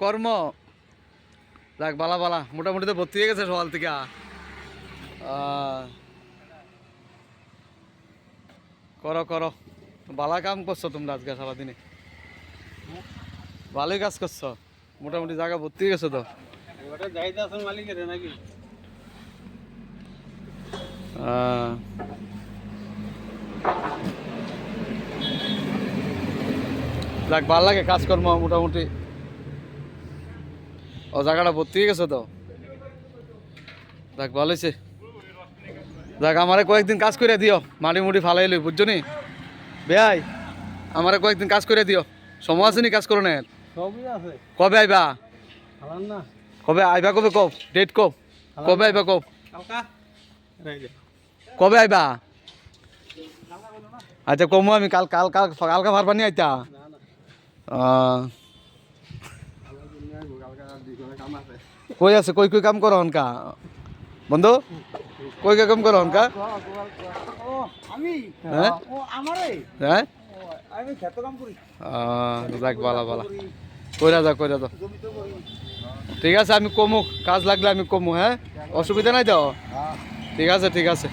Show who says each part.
Speaker 1: কর্ম। যাক বালা বালা মোটামুটি তো ভর্তি হয়ে গেছে সকাল থেকে। করো করো। বালা কাম করছ তোমরা আজকে সারাদিনে? ভালোই কাজ করছ। মোটামুটি জায়গা ভর্তি হয়ে গেছো তো?
Speaker 2: মালিকের নাকি?
Speaker 1: আহ, যাক ভালো লাগে কাজকর্ম মোটামুটি। ও জায়গাটা ভর্তি হয়ে গেছে তো? যাক ভালো হয়েছে যাক আমারে কয়েকদিন কাজ করে দিও মাটি মুটি ফালাই লই বুঝছ নি? বেয়াই আমারে কয়েকদিন কাজ করে দিও। সময় আছে নি কাজ করো না কবে আইবা?
Speaker 2: না।
Speaker 1: কবে আইবা কবে কব ডেট কব কবে আইবা কব কবে আইবা? আচ্ছা কমু আমি কাল কাল কাল কালকা পারবা নি। আইতা কই আছে কই কই কাম করো হনকা? বন্ধু কই কই কাম করো
Speaker 2: আমি?
Speaker 1: হ্যাঁ? হ্যাঁ? যাক বালা বালা কইরা যাও কইরা
Speaker 2: করি
Speaker 1: ঠিক আছে আমি কমু কাজ লাগলে আমি কমু হ্যাঁ? অসুবিধা নাই তো?
Speaker 2: হ্যাঁ।
Speaker 1: ঠিক আছে ঠিক আছে।